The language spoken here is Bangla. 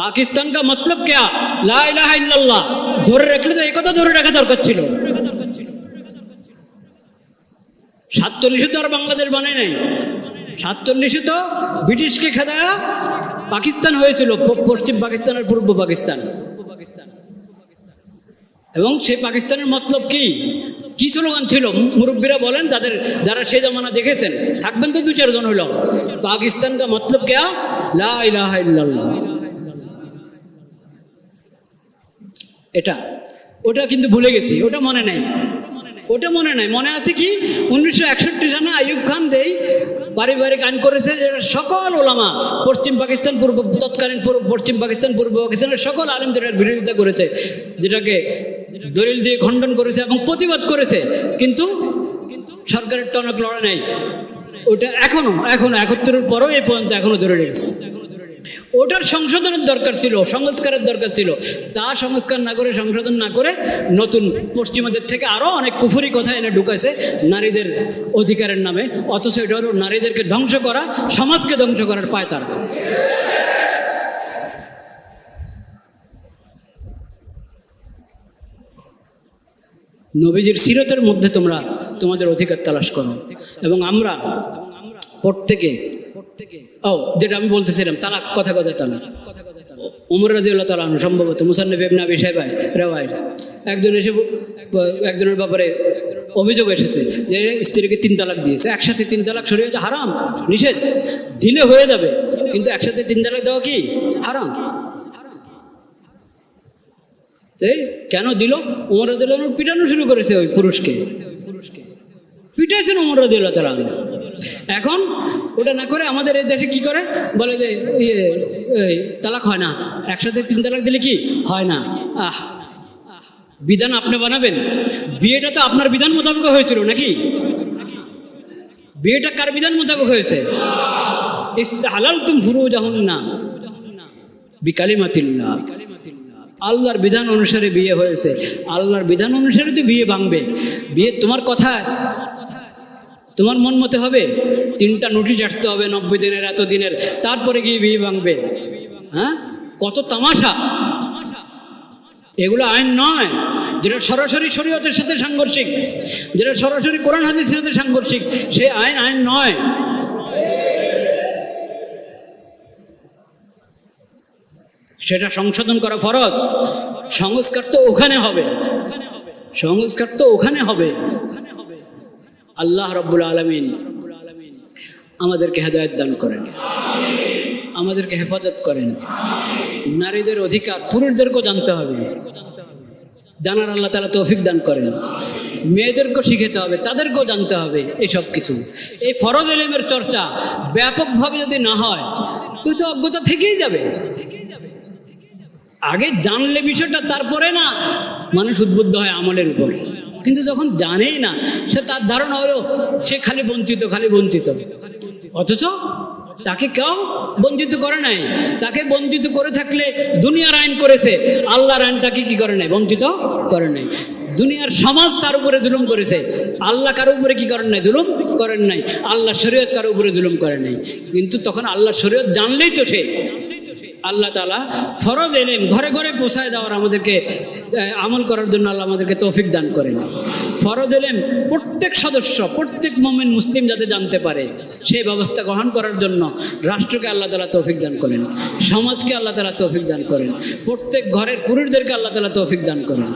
পাকিস্তান কা মতলব কেয়া? লাহ ধরে রাখলে তো এই কথা ধরে রাখা দরকার ছিল। সাতচল্লিশে তো আর বাংলাদেশ বানায় নাই। সাতচল্লিশে তো ব্রিটিশকে খেদা পাকিস্তান হয়েছিল পশ্চিম পাকিস্তানের পূর্ব পাকিস্তান। এবং সেই পাকিস্তানের মতলব কি? কি স্লোগান ছিল? মুরব্বীরা বলেন, তাদের যারা সেই জামানা দেখেছেন, থাকবেন তো দু চারজন হইল। পাকিস্তান কা মতলব কেয়া? লাহ এটা। ওটা কিন্তু ভুলে গেছি, ওটা মনে নাই। ওটা মনে নাই। মনে আছে কি? উনিশশো একষট্টি সালে আইয়ুব খান দেই পারিবারিক আইন করেছে যে সকল ওলামা, পশ্চিম পাকিস্তান, পূর্ব, তৎকালীন পূর্ব, পশ্চিম পাকিস্তান, পূর্ব পাকিস্তানের সকল আলিমদের বিরোধিতা করেছে, যেটাকে দলিল দিয়ে খণ্ডন করেছে এবং প্রতিবাদ করেছে। কিন্তু কিন্তু সরকারের টনক লড়া নেই। ওটা এখনও এখনও, একত্তরের পরও এই পর্যন্ত এখনও ধরে রেখেছে। ওটার সংশোধনের দরকার ছিল, সংস্কারের দরকার ছিল। তা সংস্কার না করে, সংশোধন না করে নতুন পশ্চিমাদের থেকে আরও অনেক কুফুরি কথা এনে ঢুকাইছে নারীদের অধিকারের নামে। অথচ এটা হলো নারীদেরকে ধ্বংস করা, সমাজকে ধ্বংস করার পায় তারা। নবীজির সিরতের মধ্যে তোমরা তোমাদের অধিকার তালাশ করো। এবং আমরা প্রত্যেকে ও, যেটা আমি বলতেছিলাম, তালাক, কথা কথা তালাক। উমর রাজিউল্লাহ তালা সম্ভবত মুসান্নব আবি সাহেবাই রেওয়ায় একজন এসে একজনের ব্যাপারে অভিযোগ এসেছে যে স্ত্রীকে তিন তালাক দিয়েছে। একসাথে তিন তালাক শরীয়তে হারাম, নিষেধ। দিলে হয়ে যাবে, কিন্তু একসাথে তিন তালাক দেওয়া কি? হারাম। এই কেন দিল? উমর রাদিল্লাহ পিটানো শুরু করেছে ওই পুরুষকে। পুরুষকে পিটাইছেন উমর রাদিল্লাহ তালা এখন ওটা না করে আমাদের এই দেশে কি করে? বলে যে ইয়ে তালাক হয় না। একসাথে তিন তালাক দিলে কি? হয় না। আহ, বিধান আপনি বানাবেন। বিয়েটা তো আপনার বিধান মোতাবেক হয়েছিল নাকি? বিয়েটা কার বিধান মোতাবেক হয়েছে? হালাল তুম ফুরু যখন না বিকালিমাতিল্লাহ। আল্লাহর বিধান অনুসারে বিয়ে হয়েছে। আল্লাহর বিধান অনুসারে তো বিয়ে ভাঙবে। বিয়ে তোমার কথায় তোমার মন মতে হবে? তিনটা নোটিশ আসতে হবে নব্বই দিনের, এত দিনের, তারপরে গিয়ে বিয়ে ভাঙবে। হ্যাঁ? কত তামাশা। এগুলো আইন নয়। যেটা সরাসরি শরীয়তের সাথে সাংঘর্ষিক, যেটা সরাসরি কোরআন হাদিসের সাথে সাংঘর্ষিক, সে আইন আইন নয়। সেটা সংশোধন করা ফরজ। সংস্কার তো ওখানে হবে। সংস্কার তো ওখানে হবে। আল্লাহ রব্বুল আলমিন আমাদেরকে হেদায়ত দান করেন। আমাদেরকে হেফাজত করেন। নারীদের অধিকার পুরুষদেরকেও জানতে হবে। জানার আল্লাহ তালা তৌফিক দান করেন। মেয়েদেরকেও শিখেতে হবে, তাদেরকেও জানতে হবে এসব কিছু। এই ফরজ এলেমের চর্চা ব্যাপকভাবে যদি না হয়, তুই তো অজ্ঞতা থেকেই যাবে। আগে জানলে বিষয়টা, তারপরে না মানুষ উদ্বুদ্ধ হয় আমলের উপর। কিন্তু যখন জানেই না, সে তার ধারণা হলো, সে খালি বঞ্চিত খালি বঞ্চিত অথচ তাকে কেউ বঞ্চিত করে নাই। তাকে বঞ্চিত করে থাকলে দুনিয়ার আইন করেছে। আল্লাহর আইন তাকে কি করে নাই? বঞ্চিত করে নাই। দুনিয়ার সমাজ তার উপরে জুলুম করেছে। আল্লাহ কারও উপরে কি করেন নাই? জুলুম করেন নাই। আল্লাহ শরীয়ত কারও উপরে জুলুম করে নাই। কিন্তু তখন আল্লাহ শরীয়ত জানলেই তো সে আল্লাহ তালা ফরজ এলেম ঘরে ঘরে পোষায় দেওয়ার আমাদেরকে আমল করার জন্য আল্লাহ আমাদেরকে তৌফিক দান করেন। ফরজ এলেম প্রত্যেক সদস্য, প্রত্যেক মোমেন মুসলিম যাতে জানতে পারে, সেই ব্যবস্থা গ্রহণ করার জন্য রাষ্ট্রকে আল্লাহ তালা তৌফিক দান করেন, সমাজকে আল্লাহ তালা তৌফিক দান করেন, প্রত্যেক ঘরের পুরুষদেরকে আল্লাহ তালা তৌফিক দান করেন।